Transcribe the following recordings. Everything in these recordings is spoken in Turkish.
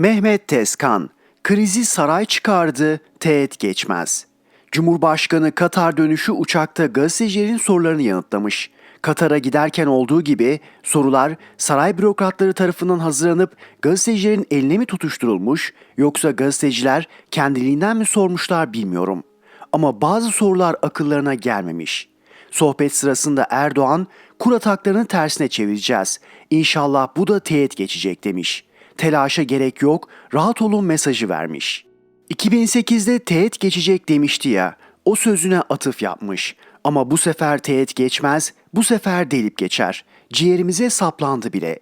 Mehmet Tezkan, krizi saray çıkardı, teğet geçmez. Cumhurbaşkanı Katar dönüşü uçakta gazetecilerin sorularını yanıtlamış. Katar'a giderken olduğu gibi sorular saray bürokratları tarafından hazırlanıp gazetecilerin eline mi tutuşturulmuş yoksa gazeteciler kendiliğinden mi sormuşlar bilmiyorum. Ama bazı sorular akıllarına gelmemiş. Sohbet sırasında Erdoğan kur ataklarını tersine çevireceğiz. İnşallah bu da teğet geçecek demiş. Telaşa gerek yok, rahat olun mesajı vermiş. 2008'de teğet geçecek demişti ya, o sözüne atıf yapmış. Ama bu sefer teğet geçmez, bu sefer delip geçer. Ciğerimize saplandı bile.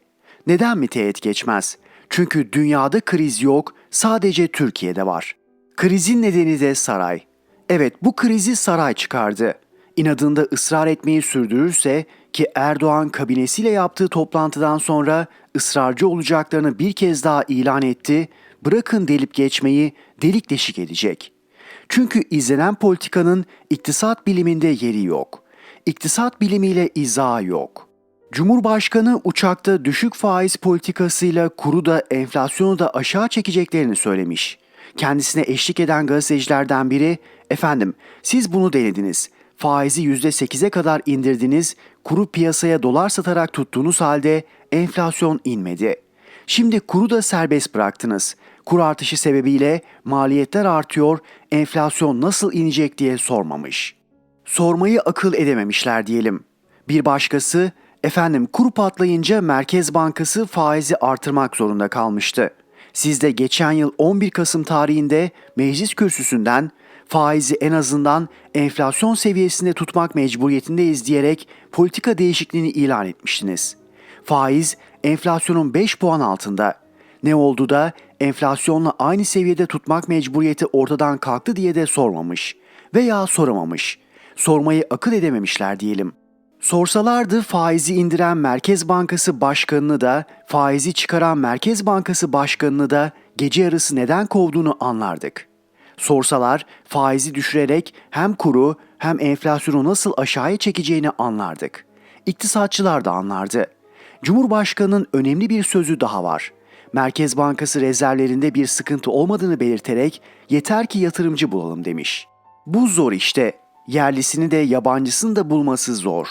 Neden mi teğet geçmez? Çünkü dünyada kriz yok, sadece Türkiye'de var. Krizin nedeni de saray. Evet bu krizi saray çıkardı. İnadında ısrar etmeyi sürdürürse ki Erdoğan kabinesiyle yaptığı toplantıdan sonra ısrarcı olacaklarını bir kez daha ilan etti, bırakın delip geçmeyi delik deşik edecek. Çünkü izlenen politikanın iktisat biliminde yeri yok. İktisat bilimiyle izahı yok. Cumhurbaşkanı uçakta düşük faiz politikasıyla kuru da enflasyonu da aşağı çekeceklerini söylemiş. Kendisine eşlik eden gazetecilerden biri, efendim siz bunu denediniz. Faizi %8'e kadar indirdiniz, kuru piyasaya dolar satarak tuttuğunuz halde enflasyon inmedi. Şimdi kuru da serbest bıraktınız. Kur artışı sebebiyle maliyetler artıyor, enflasyon nasıl inecek diye sormamış. Sormayı akıl edememişler diyelim. Bir başkası, efendim kur patlayınca Merkez Bankası faizi artırmak zorunda kalmıştı. Siz de geçen yıl 11 Kasım tarihinde meclis kürsüsünden faizi en azından enflasyon seviyesinde tutmak mecburiyetindeyiz diyerek politika değişikliğini ilan etmiştiniz. Faiz enflasyonun 5 puan altında. Ne oldu da enflasyonla aynı seviyede tutmak mecburiyeti ortadan kalktı diye de sormamış veya soramamış. Sormayı akıl edememişler diyelim. Sorsalardı faizi indiren Merkez Bankası Başkanı'nı da, faizi çıkaran Merkez Bankası Başkanı'nı da gece yarısı neden kovduğunu anlardık. Sorsalar faizi düşürerek hem kuru hem enflasyonu nasıl aşağıya çekeceğini anlardık. İktisatçılar da anlardı. Cumhurbaşkanının önemli bir sözü daha var. Merkez Bankası rezervlerinde bir sıkıntı olmadığını belirterek yeter ki yatırımcı bulalım demiş. Bu zor işte. Yerlisini de yabancısını da bulması zor.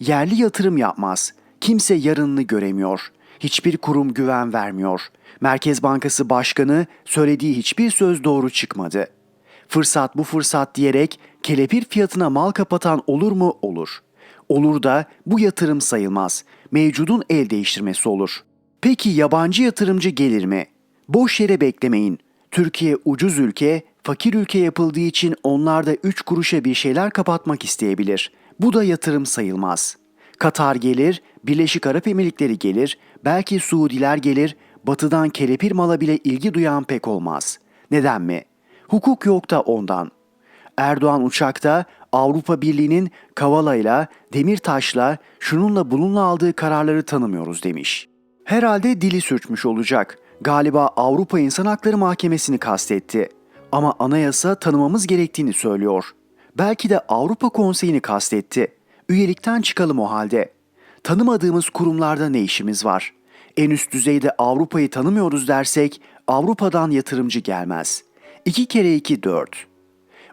Yerli yatırım yapmaz. Kimse yarınını göremiyor. Hiçbir kurum güven vermiyor. Merkez Bankası Başkanı söylediği hiçbir söz doğru çıkmadı. Fırsat bu fırsat diyerek kelepir fiyatına mal kapatan olur mu? Olur. Olur da bu yatırım sayılmaz. Mevcudun el değiştirmesi olur. Peki yabancı yatırımcı gelir mi? Boş yere beklemeyin. Türkiye ucuz ülke, fakir ülke yapıldığı için onlar da 3 kuruşa bir şeyler kapatmak isteyebilir. Bu da yatırım sayılmaz. Katar gelir, Birleşik Arap Emirlikleri gelir, belki Suudiler gelir, batıdan kelepir mala bile ilgi duyan pek olmaz. Neden mi? Hukuk yok da ondan. Erdoğan uçakta Avrupa Birliği'nin Kavala'yla, Demirtaş'la, şununla bununla aldığı kararları tanımıyoruz demiş. Herhalde dili sürçmüş olacak. Galiba Avrupa İnsan Hakları Mahkemesi'ni kastetti. Ama anayasa tanımamız gerektiğini söylüyor. Belki de Avrupa Konseyi'ni kastetti. Üyelikten çıkalım o halde. Tanımadığımız kurumlarda ne işimiz var? En üst düzeyde Avrupa'yı tanımıyoruz dersek Avrupa'dan yatırımcı gelmez. İki kere iki dört.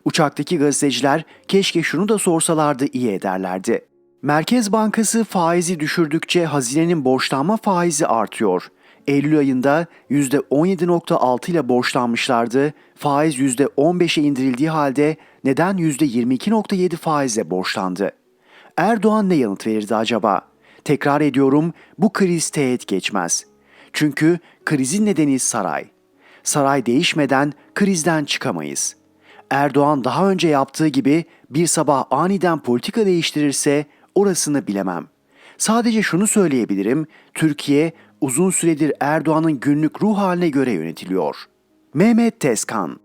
Uçaktaki gazeteciler keşke şunu da sorsalardı iyi ederlerdi. Merkez Bankası faizi düşürdükçe hazinenin borçlanma faizi artıyor. Eylül ayında %17.6 ile borçlanmışlardı. Faiz %15'e indirildiği halde neden %22.7 faizle borçlandı? Erdoğan ne yanıt verirdi acaba? Tekrar ediyorum bu kriz teğet geçmez. Çünkü krizin nedeni saray. Saray değişmeden krizden çıkamayız. Erdoğan daha önce yaptığı gibi bir sabah aniden politika değiştirirse orasını bilemem. Sadece şunu söyleyebilirim, Türkiye uzun süredir Erdoğan'ın günlük ruh haline göre yönetiliyor. Mehmet Tezkan